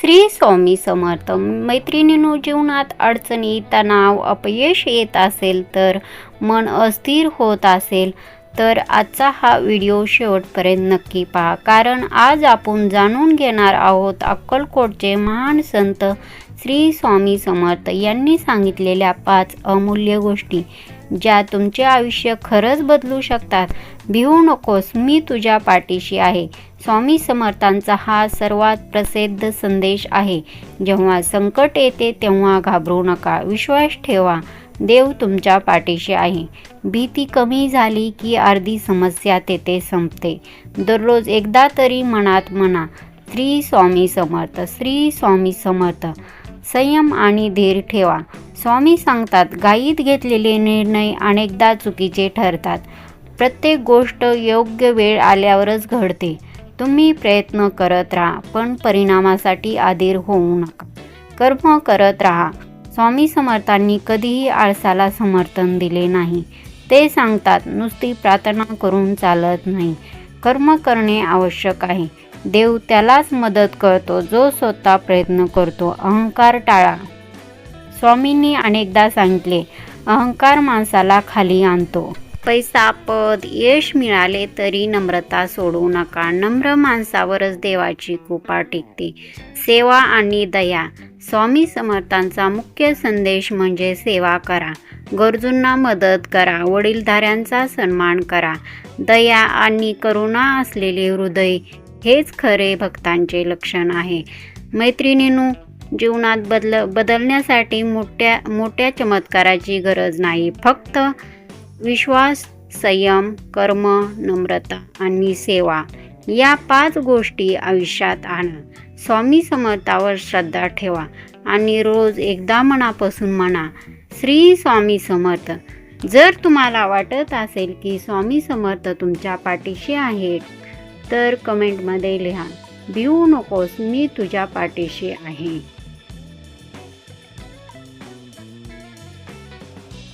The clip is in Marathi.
श्री स्वामी समर्थ. मैत्रिणीनो जीवनात अडचणी तणाव अपयश येत असेल तर मन अस्थिर होत असेल. तर आजचा हा व्हिडिओ शेवटपर्यंत नक्की पहा. कारण आज आपण जाणून घेणार आहोत अक्कलकोटचे महान संत श्री स्वामी समर्थ यांनी सांगितलेल्या पाच अमूल्य गोष्टी ज्या तुमचे आयुष्य खरंच बदलू शकतात. भिवू नकोस मी तुझ्या पाठीशी आहे. स्वामी समर्थांचा हा सर्वात प्रसिद्ध संदेश आहे. जेव्हा संकट येते तेव्हा घाबरू नका. विश्वास ठेवा. देव तुमच्या पाठीशी आहे. भीती कमी झाली की अर्धी समस्या तेथे संपते. दररोज एकदा तरी मनात म्हणा श्री स्वामी समर्थ श्री स्वामी समर्थ संयम आणि धीर ठेवा. स्वामी सांगतात घाईत घेतलेले निर्णय अनेकदा चुकीचे ठरतात. प्रत्येक गोष्ट योग्य वेळ आल्यावरच घडते. तुम्ही प्रयत्न करत राहा पण परिणामासाठी आधीर होऊ नका. कर्म करत राहा. स्वामी समर्थांनी कधीही आळसाला समर्थन दिले नाही. ते सांगतात नुसती प्रार्थना करून चालत नाही. कर्म करणे आवश्यक आहे. देव त्यालाच मदत करतो जो स्वतः प्रयत्न करतो. अहंकार टाळा. स्वामींनी अनेकदा सांगितले अहंकार माणसाला खाली आणतो. पैसा पद यश मिळाले तरी नम्रता सोडू नका. नम्र माणसावरच देवाची कृपा टिकते. सेवा आणि दया. स्वामी समर्थांचा मुख्य संदेश म्हणजे सेवा करा. गरजूंना मदत करा. वडीलधाऱ्यांचा सन्मान करा. दया आणि करुणा असलेले हृदय हेच खरे भक्तांचे लक्षण आहे. मैत्रिणींनो जीवनात बदल बदलण्यासाठी मोठ्या मोठ्या चमत्काराची गरज नाही. फक्त विश्वास संयम कर्म नम्रता आणि सेवा या पाच गोष्टी आयुष्यात आणा. स्वामी समर्थावर श्रद्धा ठेवा आणि रोज एकदा मनापासून म्हणा श्री स्वामी समर्थ जर तुम्हाला वाटत असेल की स्वामी समर्थ तुमच्या पाठीशी आहेत तर कमेंटमध्ये लिहा. भिवू नकोस मी तुझ्या पाठीशी आहे.